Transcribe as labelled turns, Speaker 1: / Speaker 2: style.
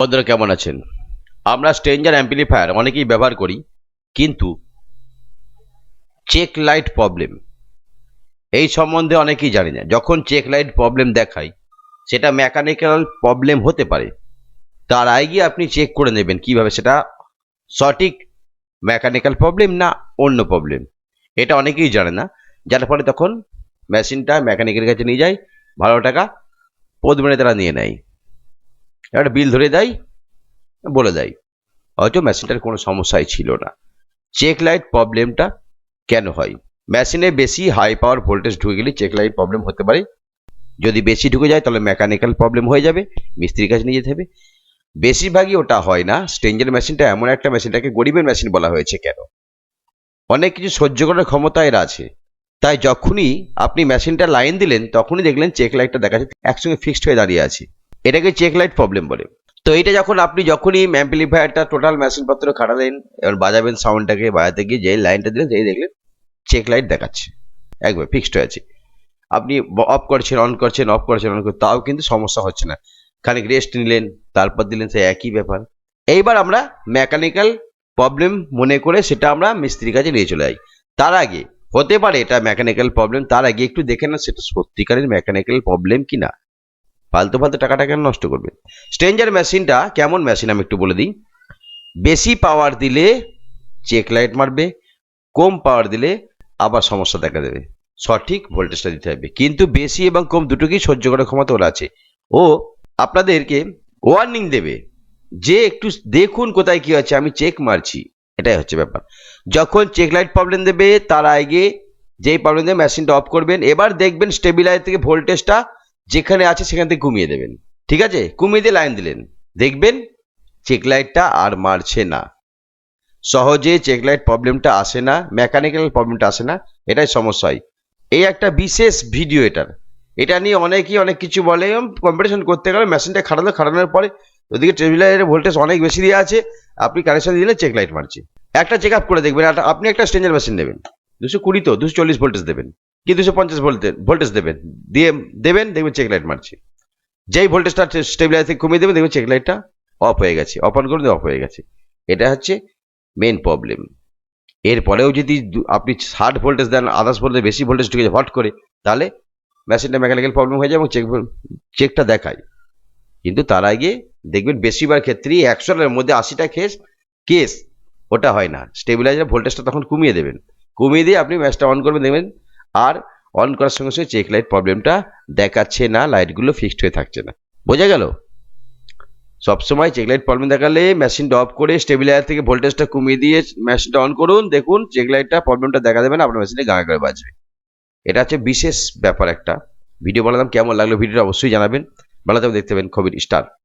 Speaker 1: বন্ধুরা কেমন আছেন? আমরা স্ট্রেঞ্জার অ্যাম্পলিফায়ার অনেকেই ব্যবহার করি, কিন্তু চেক লাইট প্রবলেম। এই সম্বন্ধে অনেকেই জানি না। যখন চেক লাইট প্রবলেম দেখায়, সেটা মেকানিক্যাল প্রবলেম হতে পারে। তার আগে আপনি চেক করে নেবেন কীভাবে সেটা সঠিক মেকানিক্যাল প্রবলেম না অন্য প্রবলেম। এটা অনেকেই জানে না। যার ফলে তখন মেশিনটা মেকানিকের কাছে নিয়ে যায়, ভালো টাকা পদমেনে তারা নিয়ে নেয়। একটা বিল ধরে দেয়, বলে দেয়। হয়তো মেশিনটার কোনো সমস্যাই ছিল না। চেক লাইট প্রবলেমটা কেন হয়? মেশিনে বেশি হাই পাওয়ার ভোল্টেজ ঢুকে গেলে চেক লাইট প্রবলেম হতে পারে। যদি বেশি ঢুকে যায়, তাহলে মেকানিক্যাল প্রবলেম হয়ে যাবে, মিস্ত্রির কাছে নিয়ে যেতে হবে। বেশিরভাগই ওটা হয় না। স্টেঞ্জের মেশিনটা এমন একটা মেশিনটাকে গরিবের মেশিন বলা হয়েছে কেন? অনেক কিছু সহ্য করার ক্ষমতা এর আছে। তাই যখনই আপনি মেশিনটা লাইন দিলেন, তখনই দেখলেন চেক লাইটটা দেখা যাচ্ছে একসঙ্গে ফিক্সড হয়ে দাঁড়িয়ে আছে। এটাকে চেক লাইট প্রবলেম বলে। তো এটা যখন আপনি যখনই অ্যাম্পলিফায়ারটা টোটাল মেশিনপত্র খাটালেন, এবার বাজাবেন সাউন্ডটাকে বাজাতে গিয়ে যেই লাইনটা দিলেন, সেই দেখলেন চেক লাইট দেখাচ্ছে। একবার ফিক্সড হয়ে আছে। আপনি অফ করছেন অন করছেন অফ করছেন অন করছেন, তাও কিন্তু সমস্যা হচ্ছে না। খানিক রেস্ট নিলেন, তারপর দিলেন সেই একই ব্যাপার। এইবার আমরা মেকানিক্যাল প্রবলেম মনে করে সেটা আমরা মিস্ত্রির কাছে নিয়ে চলে যাই। তার আগে, হতে পারে এটা মেকানিক্যাল প্রবলেম তার আগে একটু দেখে না সেটা সত্যিকারের মেকানিক্যাল প্রবলেম কি না ফালতু ফালতু টাকাটা কেন নষ্ট করবে? স্ট্রেঞ্জার মেশিনটা কেমন মেশিন আমি একটু বলে দিই। বেশি পাওয়ার দিলে চেক লাইট মারবে, কম পাওয়ার দিলে আবার সমস্যা দেখা দেবে। সঠিক ভোল্টেজটা দিতে হবে। কিন্তু বেশি এবং কম দুটোকেই সহ্য করার ক্ষমতা ওরা আছে। ও আপনাদেরকে ওয়ার্নিং দেবে যে একটু দেখুন কোথায় কি আছে, আমি চেক মারছি। এটাই হচ্ছে ব্যাপার। যখন চেক লাইট প্রবলেম দেবে, তার আগে যেই প্রবলেম দেবে মেশিনটা অফ করবেন। এবার দেখবেন স্টেবিলাইজার থেকে ভোল্টেজটা যেখানে আছে সেখান থেকে কমিয়ে দেবেন। ঠিক আছে? কমিয়ে দিয়ে লাইন দিলেন। দেখবেন চেক লাইটটা আর মারছে না। সহজে চেক লাইট প্রবলেমটা আসে না মেকানিক্যাল প্রবলেমটা আসে না, এটাই সমস্যা হয় এই একটা বিশেষ ভিডিও এটার। এটা নিয়ে অনেকেই অনেক কিছু বলে এবং কম্পিটিশন করতে গেলে মেশিনটা খাটালো খাটানোর পরে ওদিকে ট্রেবিলারের ভোল্টেজ অনেক বেশি দিয়ে আছে, আপনি কানেকশন দিলে চেক লাইট মারছে। একটা চেক আপ করে দেখবেন আপনি একটা স্ট্রেঞ্জার মেশিন নেবেন। দুশো কুড়ি তো, দুশো চল্লিশ ভোল্টেজ দেবেন। কি দুশো পঞ্চাশ ভোল্টে ভোল্টেজ দেবেন? দিয়ে দেবেন, দেখবেন চেক লাইট মারছে। যেই ভোল্টেজটা স্টেবিলাইজার থেকে কমিয়ে দেবেন, দেখবেন চেক লাইটটা অফ হয়ে গেছে। অফ অন করে অফ হয়ে গেছে। এটা হচ্ছে মেন প্রবলেম এরপরেও যদি আপনি ষাট ভোল্টেজ দেন আদার্স ভোল্টেজ বেশি ভোল্টেজ ঢুকে হট করে, তাহলে মেশিনটা মেকানিক্যাল প্রবলেম হয়ে যায় এবং চেক চেকটা দেখায়। কিন্তু তার আগে দেখবেন বেশিরভাগ ক্ষেত্রেই একশোটার মধ্যে আশিটা কেস কেস ওটা হয় না। স্টেবিলাইজার ভোল্টেজটা তখন কমিয়ে দেবেন। কমিয়ে দিয়ে আপনি ম্যাচটা অন করবেন, দেখবেন আর অন করার সঙ্গে সঙ্গে চেক লাইট প্রবলেমটা দেখাচ্ছে না লাইটগুলো ফিক্সড হয়ে থাকছে না। বোঝা গেল? সবসময় চেক লাইট প্রবলেম দেখালে মেশিনটা অফ করে স্টেবিলাইজার থেকে ভোল্টেজটা কমিয়ে দিয়ে মেশিনটা অন করুন, দেখুন চেক লাইটটা প্রবলেমটা দেখা দেবেন আপনার মেশিনে গায়ে গায়ে বাজবে। এটা হচ্ছে বিশেষ ব্যাপার একটা। ভিডিও বানালাম, কেমন লাগল ভিডিওটা অবশ্যই জানাবেন। থাকবে দেখতে পাবেন খবির স্টার